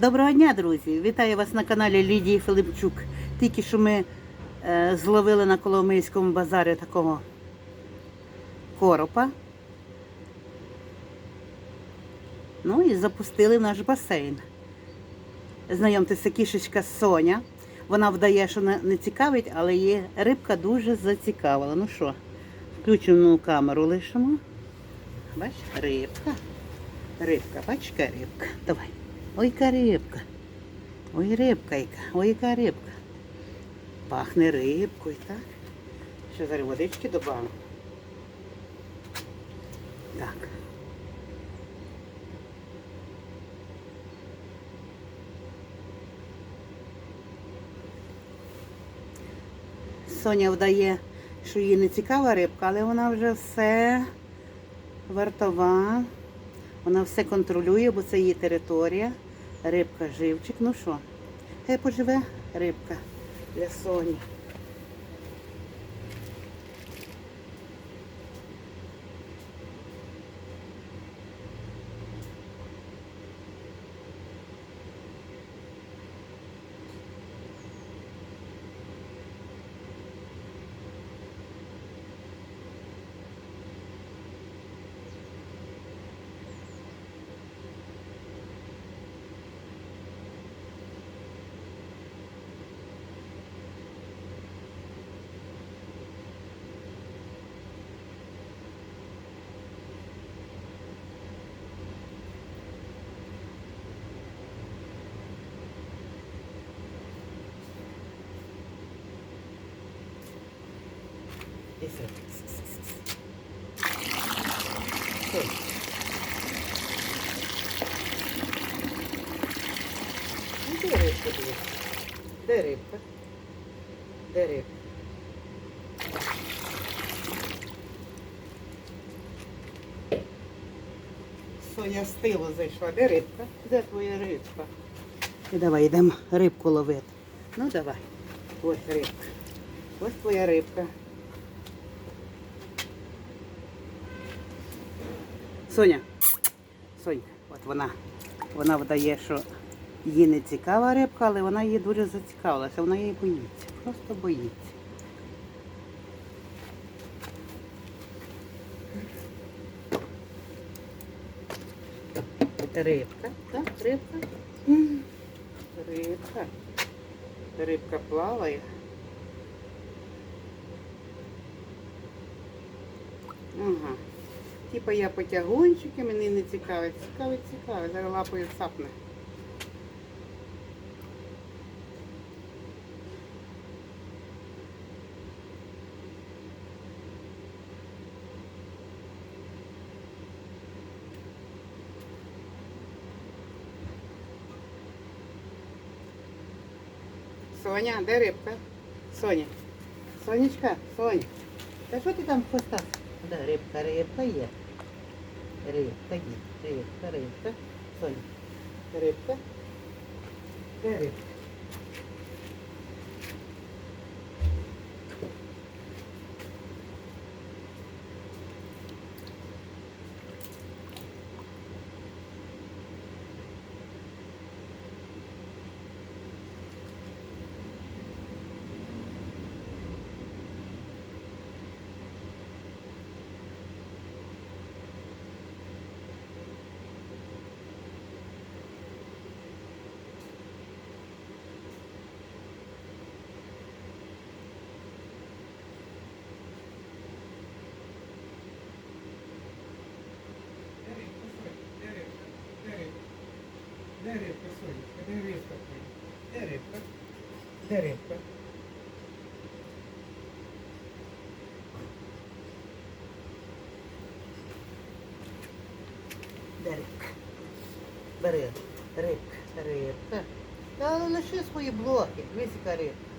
Доброго дня, друзі! Вітаю вас на каналі Лідії Филипчук. Тільки що ми е, зловили на Коломийському базарі такого коропа. Ну і запустили в наш басейн. Знайомтеся, кішечка Соня. Вона вдає, що не, цікавить, але її рибка дуже зацікавила. Ну що, включену камеру лишимо. Бач, рибка. Рибка, бачка, рибка. Давай. Ой, яка рибка. Ой, рибка яка. Ой, яка рибка. Пахне рибкою, так? Ще зараз водички добавимо. Так. Соня вдає, що їй не цікава рибка, але вона вже все вартова. Вона все контролює, бо це її територія. Рибка живчик. Ну що, хай поживе рибка для Соні. І все. Де рибка дивись? Де рибка? Де рибка? Соня з тилу зайшла. Де рибка? Де твоя рибка? І давай йдемо рибку ловити. Ну давай. Ось рибка. Ось твоя рибка. Соня. Сонька, от вона. Вона вдає, що їй не цікава рибка, але вона її дуже зацікавилася. Вона її боїться. Просто боїться. Рибка, так? Рибка? Рибка. Рибка плаває. Ага. Типа я потягунчики, мені не цікавить. Цікавить, цікавить. Зараз лапою цапне. Соня, де рибка? Соня. Сонечка, Соня. Та що ти там хвоста? Да, рибка, рибка є. Рибка є. Рибка, рибка. Соня. Рибка. Де рибка? Де рибка, Сонечка? Де рибка? Де рибка? Де рибка? Де рибка? Бери. Рибка, рибка. Та лиши свої блоки. висіка рибка.